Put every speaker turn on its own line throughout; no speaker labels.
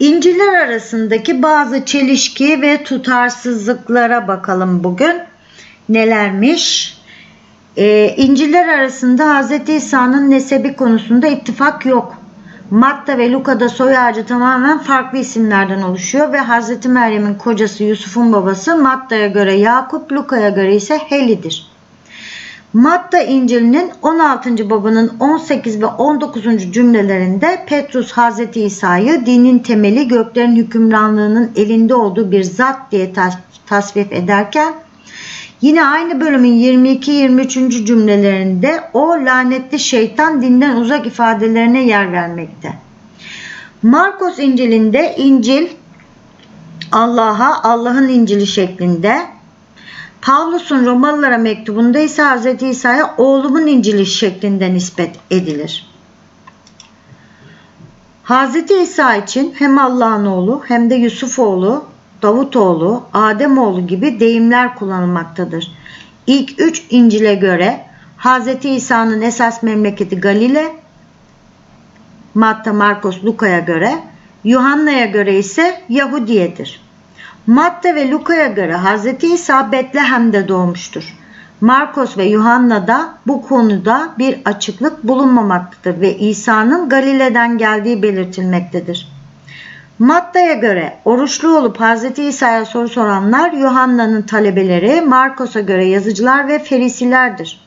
İncil'ler arasındaki bazı çelişki ve tutarsızlıklara bakalım bugün. Nelermiş? Ee, İncil'ler arasında Hz. İsa'nın nesebi konusunda ittifak yok. Matta ve Luka'da soy ağacı tamamen farklı isimlerden oluşuyor ve Hz. Meryem'in kocası Yusuf'un babası Matta'ya göre Yakup, Luka'ya göre ise Heli'dir. Matta İncil'inin 16. babanın 18 ve 19. cümlelerinde Petrus Hazreti İsa'yı dinin temeli göklerin hükümranlığının elinde olduğu bir zat diye tas- tasvip ederken yine aynı bölümün 22-23. cümlelerinde o lanetli şeytan dinden uzak ifadelerine yer vermekte. Markos İncil'inde İncil Allah'a Allah'ın İncil'i şeklinde Pavlus'un Romalılara mektubunda ise Hz. İsa'ya oğlumun İncil'i şeklinde nispet edilir. Hz. İsa için hem Allah'ın oğlu hem de Yusuf oğlu, Davut oğlu, Adem oğlu gibi deyimler kullanılmaktadır. İlk üç İncil'e göre Hz. İsa'nın esas memleketi Galile, Matta, Markos, Luka'ya göre, Yuhanna'ya göre ise Yahudiye'dir. Matta ve Luka'ya göre Hz. İsa Betlehem'de doğmuştur. Markos ve Yuhanna'da bu konuda bir açıklık bulunmamaktadır ve İsa'nın Galile'den geldiği belirtilmektedir. Matta'ya göre oruçlu olup Hz. İsa'ya soru soranlar Yuhanna'nın talebeleri, Markos'a göre yazıcılar ve ferisilerdir.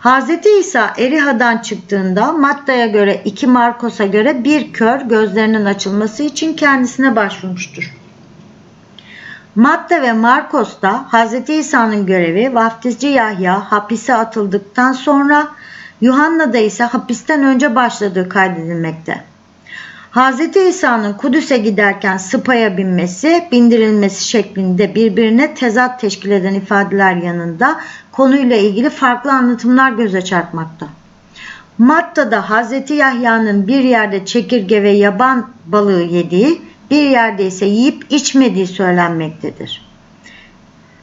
Hz. İsa Eriha'dan çıktığında Matta'ya göre iki Markos'a göre bir kör gözlerinin açılması için kendisine başvurmuştur. Matta ve Markos'ta Hz. İsa'nın görevi vaftizci Yahya hapise atıldıktan sonra Yuhanna'da ise hapisten önce başladığı kaydedilmekte. Hz. İsa'nın Kudüs'e giderken sıpaya binmesi, bindirilmesi şeklinde birbirine tezat teşkil eden ifadeler yanında konuyla ilgili farklı anlatımlar göze çarpmakta. Matta'da Hz. Yahya'nın bir yerde çekirge ve yaban balığı yediği, bir yerde ise yiyip içmediği söylenmektedir.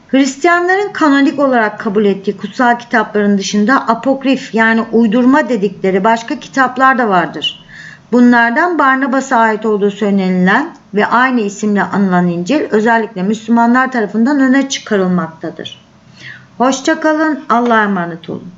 Hristiyanların kanonik olarak kabul ettiği kutsal kitapların dışında apokrif yani uydurma dedikleri başka kitaplar da vardır. Bunlardan Barnabas'a ait olduğu söylenilen ve aynı isimle anılan İncil özellikle Müslümanlar tarafından öne çıkarılmaktadır. Hoşçakalın, Allah'a emanet olun.